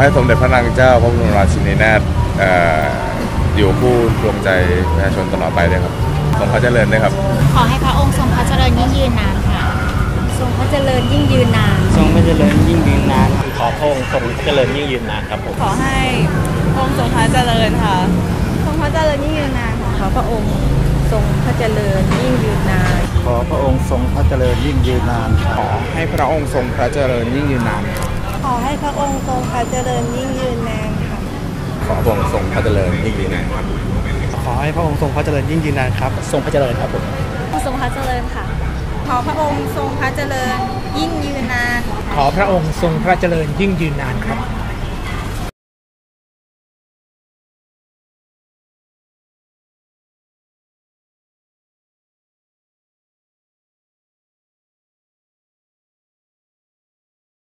ให้สมเด็จพระนางเจ้าพระบรมราชินีนาถเอ่ออยู่คู่ดวงใจประชาชนตลอดไปเลยครับทรงพระเจริญด้วยครับ ขอให้พระองค์ทรงพระเจริญยิ่งยืนนานค่ะทรงพระเจริญยิ่งยืนนานทรงพระเจริญยิ่งยืนนานขอพระองค์ทรงเจริญยิ่งยืนนานครับผมขอให้องค์ทรงพระเจริญค่ะทรงพระเจริญยิ่งยืนนานค่ะขอพระองค์ทรงพระเจริญยิ่งยืนนาน ขอพระองค์ทรงพระเจริญยิ่งยืนนานขอให้พระองค์ทรงพระเจริญยิ่งยืนนาน ขอให้พระองค์ทรงพระเจริญยิ่งยืนนานค่ะ ขอพระองค์ทรงพระเจริญยิ่งยืนนานครับ ขอให้พระองค์ทรงพระเจริญยิ่งยืนนานครับทรงพระเจริญครับผมทรงพระเจริญค่ะ ขอพระองค์ทรงพระเจริญยิ่งยืนนาน ขอพระองค์ทรงพระเจริญยิ่งยืนนานครับ